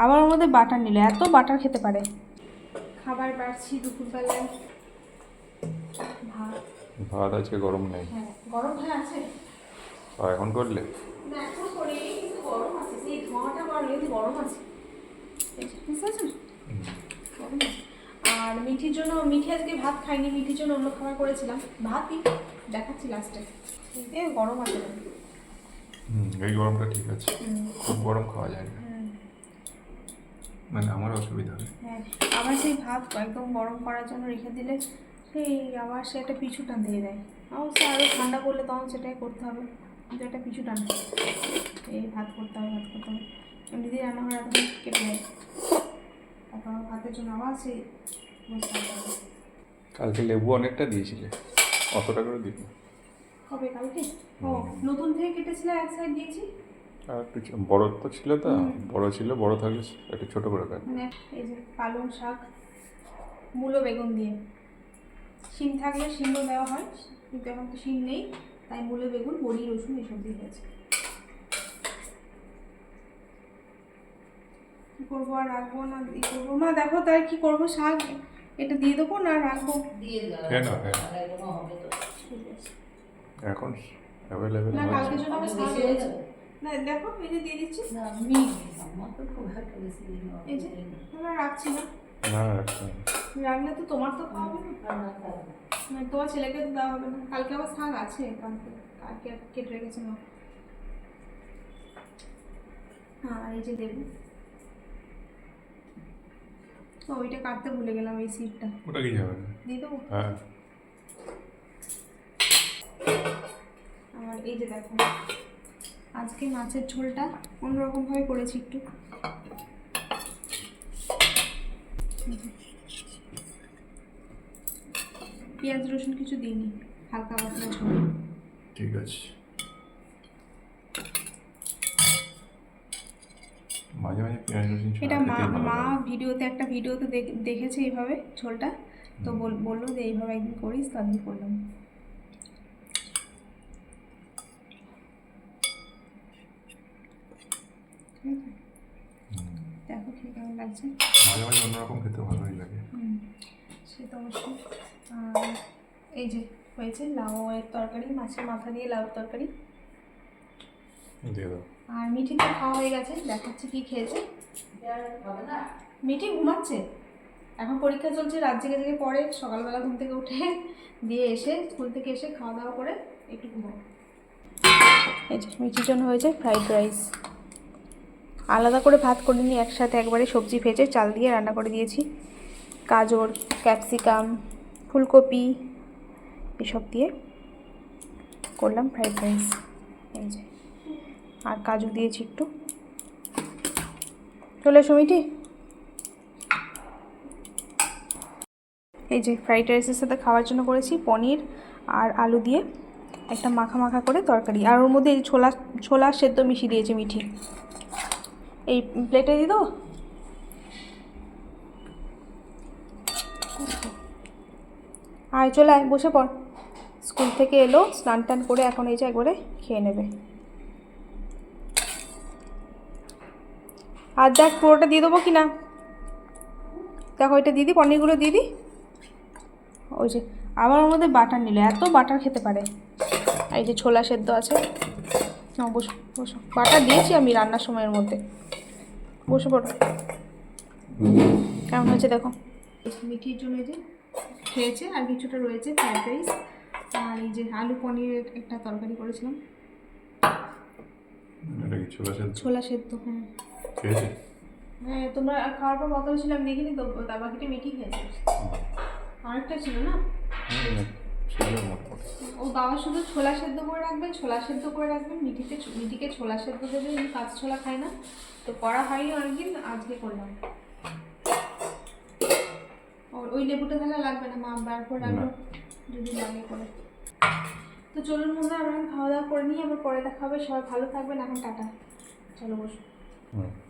আবার ওর মধ্যে বাটার নিল এত বাটার খেতে পারে। খাবার বাড়ছি দুপুরবেলায় ভাত। ভাত আজকে গরম নেই। হ্যাঁ গরম হয়ে আছে? আর এখন করলে? না এখন করি গরম আছে। সেই ধোঁয়াটা বাড়লে গরম আছে। আর মিঠির জন্য মিঠি আজকে ভাত খাইনি মিঠির জন্য অন্য খাবার করেছিলাম। ভাতই দেখাচ্ছি লাস্টে এ। গরম আছে। এই গরমটা ঠিক আছে। হুম। খুব গরম খাওয়া যায় না। মানে আমার অসুবিধা হয়। হ্যাঁ আবার সেই ভাত একদম গরম করার জন্য রেখে দিলে সেই আবার সে একটা পিছু টান দিয়ে দেয়। অবশ্য আরও ঠান্ডা করলে তখন সেটাই করতে হবে কিন্তু একটা পিছু টান। এই ভাত করতে হবে ভাত করতে হবে। এমনিতেই রান্নাঘর এখন কেটে যায়। তারপর ভাতের জন্য আবার সেই কালকে লেবু অনেকটা দিয়েছিলে অতটা করে দিবি হবে কালকে? ও নতুন থেকে কেটেছিলে এক সাইড দিয়েছি? আর চ- বড় তো ছিল তো বড় ছিল বড় থাকলে একটু ছোট করে কাট। মানে এই যে পালং শাক মূলো বেগুন দিয়ে। শিম থাকলে শিমও দেওয়া হয় কিন্তু এখন তো শিম নেই তাই মূলো বেগুন বড়ি রসুন এসব দিয়ে হয়েছে। কি করব আর রাখব না ই করব? মা দেখো তাই কি করব? শাক এটা দিয়ে দেবো না রাখব? হ্যাঁ না হ্যাঁ এখন অ্যাভেলেবেল না কালকে জন্য রয়েছে না দেখো এই যে দিয়ে দিচ্ছি এই যে আমরা রাখছি না। না রাখতে রাখলে তো তোমার তো খাওয়া হবে না। না তোমার ছেলেকে তো দেওয়া হবে না। কালকে আবার শাক আছে কালকে কালকে আর কেটে রেখেছে মা। হ্যাঁ এই যে দেবু ও ওইটা কাটতে ভুলে গেলাম এই সিটটা ওটা কি যাবে? দিয়ে দেবো? হ্যাঁ। আর এই যে দেখো আজকে মাছের ঝোলটা অন্যরকমভাবে করেছি একটু। পেঁয়াজ রসুন কিছু দিইনি হালকা পাতলা ঝোল। ঠিক আছে। মাঝে মাঝে পেঁয়াজ রসুন এটা মা মা ভিডিওতে একটা ভিডিওতে দেখ- দেখেছে এইভাবে ঝোলটা? তো বল- বলল যে এইভাবে একদিন করিস তো আমি করলাম ঠিক আছে? দেখো খেয়ে কেমন লাগছে। মাঝে মাঝে অন্যরকম খেতে ভালোই লাগে। সে তো অবশ্যই। আর এই যে হয়েছে লাউয়ের তরকারি মাছের মাথা দিয়ে লাউয়ের তরকারি। আর মিঠি তো খাওয়া হয়ে গেছে দেখাচ্ছে কি খেয়েছে। মিঠি ঘুমাচ্ছে। এখন পরীক্ষা চলছে রাত জেগে জেগে পড়ে সকালবেলা ঘুম থেকে উঠে দিয়ে এসে স্কুল থেকে এসে খাওয়া দাওয়া করে একটু ঘুমায় এই যে মিঠির জন্য হয়েছে ফ্রাইড রাইস। আলাদা করে ভাত করিনি একসাথে একবারে সবজি ভেজে চাল দিয়ে রান্না করে দিয়েছি। গাজর, ক্যাপসিকাম, ফুলকপি, এসব দিয়ে করলাম ফ্রাইড রাইস এই যে। আর কাজু দিয়েছি একটু। চলে এসো মিঠি। এই যে ফ্রাইড রাইসের সাথে খাওয়ার জন্য করেছি পনির আর আলু দিয়ে একটা মাখা মাখা করে তরকারি। আর ওর মধ্যে এই ছোলা ছোলা সেদ্ধ মিশিয়ে দিয়েছে মিঠি। এই প্লেটে দিয়ে দেবো? আয়, চলে আয়, বসে পড়। স্কুল থেকে এলো, স্নান টান করে এখন এই যে একবারে খেয়ে নেবে। আর দেখ, পুরোটা দিয়ে দেবো কি না দেখো ওইটা দিদি পনিরগুলো দিদি ওই যে, আবার আমাদের বাটার নিল, এত বাটার খেতে পারে। এই যে ছোলা সেদ্ধ আছে। না বসো বসো। বাটার দিয়েছি আমি রান্নার সময়ের মধ্যে। বসে পড়ো। কেমন হয়েছে দেখো? মিঠির জন্য এই যে খেয়েছে আর কিছুটা রয়েছে ফ্রাইড রাইস আর এই যে আলু পনিরের একটা তরকারি করেছিলাম। ছোলা সেদ্ধ? হ্যাঁ। খেয়েছে? হ্যাঁ তোমরা খাওয়ার পর বদল ছিল আমি দেখিনি তো তার বাকিটা মিঠি খেয়েছে। অনেকটা ছিল না? ও বাবা শুধু ছোলা সেদ্ধ করে রাখবেন ছোলা সেদ্ধ করে রাখবেন মিঠিকে মিঠিকে ছোলা সেদ্ধ দেবে আমি কাঁচ ছোলা খাই না। তো করা হয়নি অনেকদিন আজকে করলাম। ওর ওই লেবুটা তাহলে লাগবে না মা বার করে রাখব। যদি লাগে করে। তো চলুন মনে আমরা খাওয়া দাওয়া করে নিই আবার পরে দেখা হবে। সবাই ভালো থাকবেন এখন টাটা। চলো বসো। হুম।